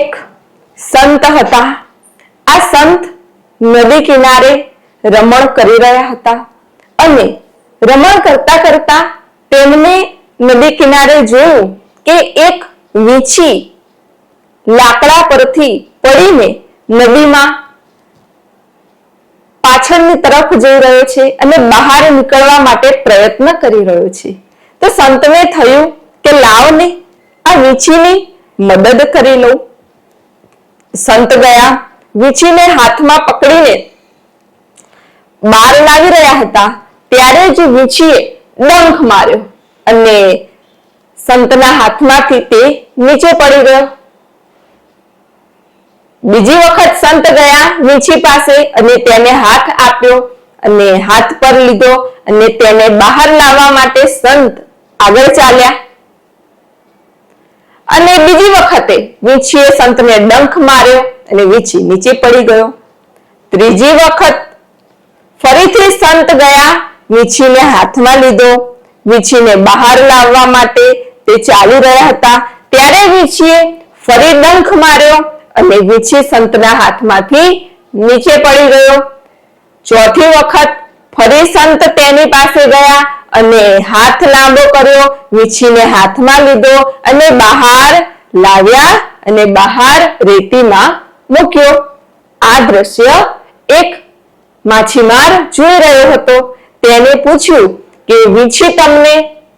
એક સંત હતા. આ સંત નદી કિનારે રમણ કરી રહ્યા હતા અને રમણ કરતા કરતા તેમને નદી કિનારે જોયું કે એક વીંછી લાકડા પરથી પડીને નદીમાં પાછળની તરફ જઈ રહ્યો છે અને બહાર નીકળવા માટે પ્રયત્ન કરી રહ્યો છે. તો સંતને થયું કે લાવને આ વીંછીની મદદ કરી લઉં. સંત ગયા, વીંછીને હાથમાં પકડીને બહાર લાવી રહ્યા હતા. ત્યારે જ વીંછીએ ડંખ માર્યો અને સંતના હાથમાંથી તે નીચે પડી ગયો. બીજી વખત સંત ગયા, વીંછી પાસે અને તેને હાથ આપ્યો અને હાથ પર લીધો અને તેને બહાર લાવવા માટે સંત આગળ ચાલ્યા. અને બીજી વખતે વીંછીએ સંતને ડંખ માર્યો અને વીંછી નીચે પડી ગયો. ત્રીજી વખત ફરીથી સંત ગયા, વીંછીને હાથમાં લીધો. વીંછીને બહાર લાવવા માટે તે ચાલી રહ્યા હતા. ત્યારે વીંછીએ ફરી ડંખ માર્યો અને વીંછી સંતના હાથમાંથી નીચે પડી ગયો. ચોથી વખત ફરી સંત તેની પાસે ગયા અને હાથ લાંબો કર્યો, વીછીને હાથમાં લીધો અને બહાર લાવ્યા અને બહાર રેતીમાં મૂક્યો. આ દ્રશ્ય એક માછીમાર જોઈ રહ્યો હતો. તેને પૂછ્યું કે, વીછી તમને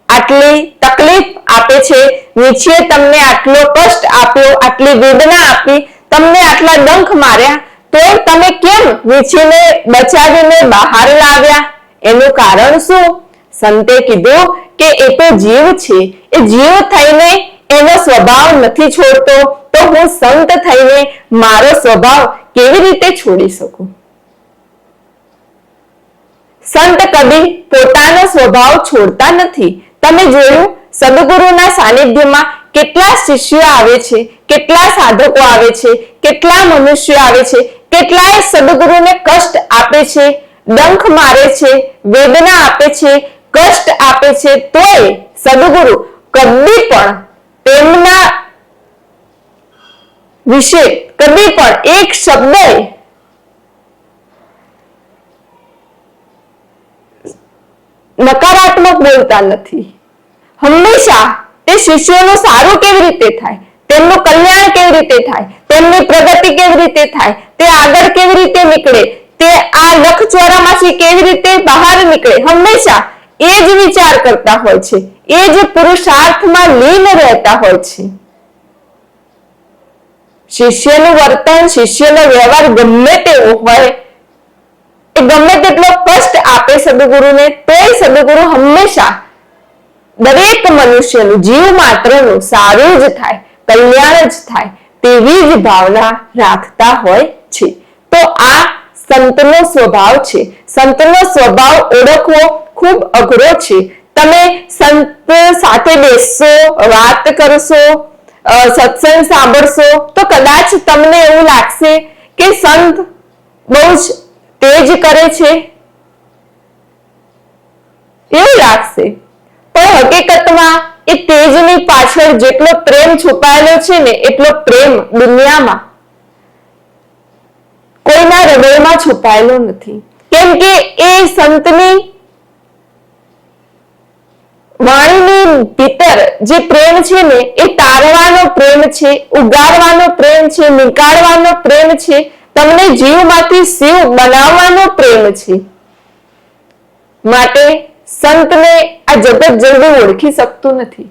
આટલી તકલીફ આપે છે? વીછીએ તમને આટલો કષ્ટ આપ્યો, આટલી વેદના આપી, તમને આટલા ડંખ માર્યા, તો તમે કેમ વીંછીને બચાવીને બહાર લાવ્યા? એનું કારણ શું? સંતે કીધું કે એ તો જીવ છે. એ જીવ થઈને એનો સ્વભાવ નથી છોડતો, તો હું સંત થઈને મારો સ્વભાવ કેવી રીતે છોડી શકું? સંત કદી પોતાનો સ્વભાવ છોડતા નથી. તમે જોયું, સદગુરુના સાનિધ્યમાં કેટલા શિષ્યો આવે છે, કેટલા સાધકો આવે છે, કેટલા મનુષ્યો આવે છે, કેટલાય સદગુરુને કષ્ટ આપે છે, ડંખ મારે છે, વેદના આપે છે કષ્ટ આપે છે તોય સદગુરુ કદી પણ તેમના વિશે કદી પણ એક શબ્દ નકારાત્મક બોલતા નથી. હંમેશા તે શિષ્યોનું સારું કેવી રીતે થાય? તેમનું કલ્યાણ કેવી રીતે થાય? તેમની પ્રગતિ કેવી રીતે થાય? તે આગળ કેવી રીતે નીકળે? તે આ લખચોરામાંથી કેવી રીતે બહાર નીકળે? હંમેશા એ જ વિચાર કરતા હોય છે. એ જ પુરુષાર્થમાં લીન રહેતા હોય છે. શિષ્યનું વર્તન, શિષ્યનો વ્યવહાર ગમે તેવો હોય, એ ગમે તેટલો કષ્ટ આપે સદગુરુને, તોય સદગુરુ હંમેશા દરેક મનુષ્યનું જીવ માત્રનું સારું જ થાય, કલ્યાણ જ થાય તેવી જ ભાવના રાખતા હોય છે. તો આ સંતનો સ્વભાવ છે. સંતનો સ્વભાવ ઓળખવો ખૂબ અઘરો છે. તમે સંત સાથે બેસશો, વાત કરશો સત્સંગ સાંભળશો, તો કદાચ તમને એવું લાગશે કે સંત બહુ જ તેજ કરે છે. એવું લાગશે. પણ હકીકતમાં એ તેજની પાછળ જેટલો પ્રેમ છુપાયેલો છે ને, એટલો પ્રેમ દુનિયામાં કોઈના હૃદયમાં છુપાયેલો નથી. કેમ કે એ સંતની વાણીની ભીતર જે પ્રેમ છે ને, એ તારવાનો પ્રેમ છે, ઉગારવાનો પ્રેમ છે, નીકાળવાનો પ્રેમ છે, તમને જીવમાંથી શિવ બનાવવાનો પ્રેમ છે. માટે સંતને આ જગત જલ્દી ઓળખી શકતું નથી.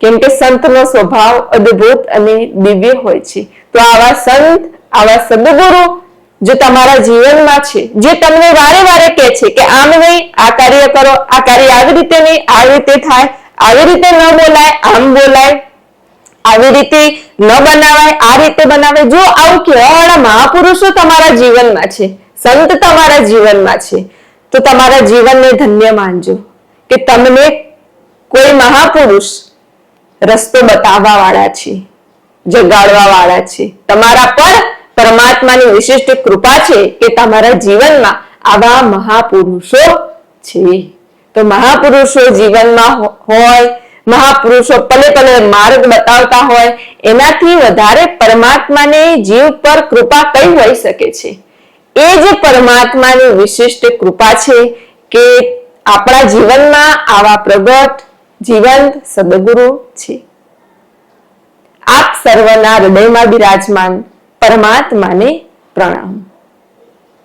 કેમ કે સંતનો સ્વભાવ અદ્ભુત અને દિવ્ય હોય છે. તો આવા સંત, આવા સદગુરુ જો તમારા જીવનમાં છે, જે તમને વારે વારે કહે છે કે આમ નહીં, આ કાર્ય કરો, આ કાર્ય આવી રીતે નહીં, આવી રીતે થાય, આવી રીતે ન બોલાય, આમ બોલાય, આવી રીતે ન બનાવાય, આ રીતે બનાવાય. જો આવું કહેવાવાળા મહાપુરુષો તમારા જીવનમાં છે, સંત તમારા જીવનમાં છે, તો તમારા જીવનને ધન્ય માનજો કે તમને કોઈ મહાપુરુષ રસ્તો બતાવવા વાળા છે જગાડવા વાળા છે. તમારા પર પરમાત્માની વિશિષ્ટ કૃપા છે કે તમારા જીવનમાં આવા મહાપુરુષો છે. તો મહાપુરુષો જીવનમાં હોય, મહાપુરુષો પલે પલે માર્ગ બતાવતા હોય, એનાથી વધારે પરમાત્માને જીવ પર કૃપા કઈ હોઈ શકે છે? એ જ પરમાત્માની વિશિષ્ટ કૃપા છે કે આપણા જીવનમાં આવા પ્રગટ, જીવંત સદગુરુ છે. આપ સર્વના હૃદયમાં બિરાજમાન પરમાત્માને પ્રણામ.